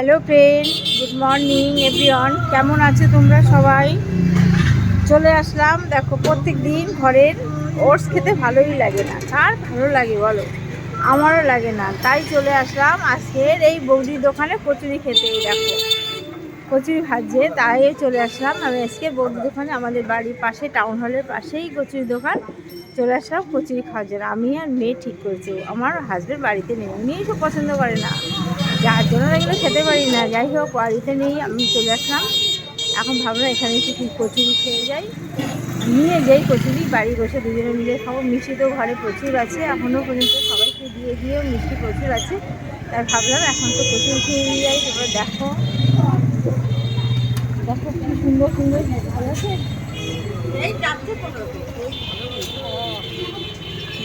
Hello friend good morning everyone কেমন আছো তোমরা সবাই? চলে আসলাম। দেখো প্রত্যেক দিন ঘরের ওটস খেতে ভালোই লাগে না। কার ভালো লাগে বলো? আমারও লাগে না। তাই চলে আসলাম আজকের এই বৌদির দোকানে কচুরি খেতে দেখো। কচুরি ভাজছে, তাই চলে আসলাম। আমি আজকে বৌদির দোকানে, আমাদের বাড়ির পাশে টাউন হলের পাশেই কচুরি দোকান। চলে আসলাম কচুরি খাওয়ার জন্য। আমি আর মেয়ে ঠিক করেছি। আমার হাজবেন্ড বাড়িতে নেই। উনি পছন্দ করে না। যার জন্য এগুলো খেতে পারি না। যাই হোক, বাড়িতে নেই, আমি চলে আসলাম। এখন ভাবলাম এখানে একটু কচুরি খেয়ে যাই। নিয়ে যাই কচুরি, বাড়ি বসে দুজনে মিলে খাব। মিষ্টি তো ঘরে প্রচুর আছে, এখনও পর্যন্ত সবাইকে দিয়ে দিয়েও মিষ্টি প্রচুর আছে। তাই ভাবলাম এখন তো কচুরি খেয়ে নিয়ে যাই তোমরা দেখো। দেখো কি সুন্দর সুন্দর ভালো আছে।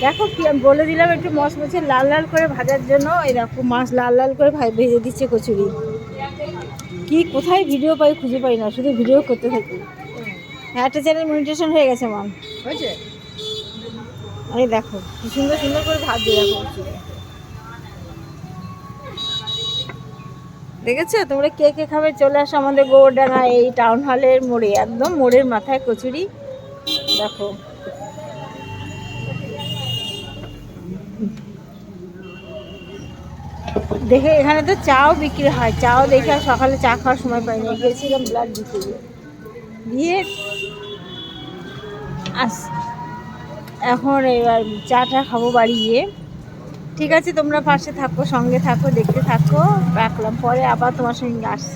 দেখো কি আমি বলে দিলাম একটু মশ মশে লাল লাল করে ভাজার জন্য। দেখো মাছ লাল লাল করে ভেজে দিচ্ছে কচুরি। কি কোথায় ভিডিও পাই খুঁজে পাই না শুধু ভিডিও করতে থাকি। হ্যাঁ একটা চ্যানেল মনিটেশন হয়ে গেছে মান। হয়েছে? এই দেখো কি সুন্দর সুন্দর করে ভাজছে দেখো কচুরি। দেখেছ? তোমরা কে কে খাবে? চলে আসো আমাদের গৌরডাঙ্গা এই টাউন হলের মোড়ে একদম মোড়ের মাথায় কচুরি। দেখো। দেখে এখানে তো চাও বিক্রি হয়। চাও দেখে আর সকালে চা খাওয়ার সময় পাইনি গেছিলাম ব্লাড দিতে দিয়ে আস, এখন এবার চাটা খাব বাড়ি গিয়ে। ঠিক আছে, তোমরা পাশে থাকো, সঙ্গে থাকো, দেখতে থাকো, রাখলাম। পরে আবার তোমার সঙ্গে আসছি।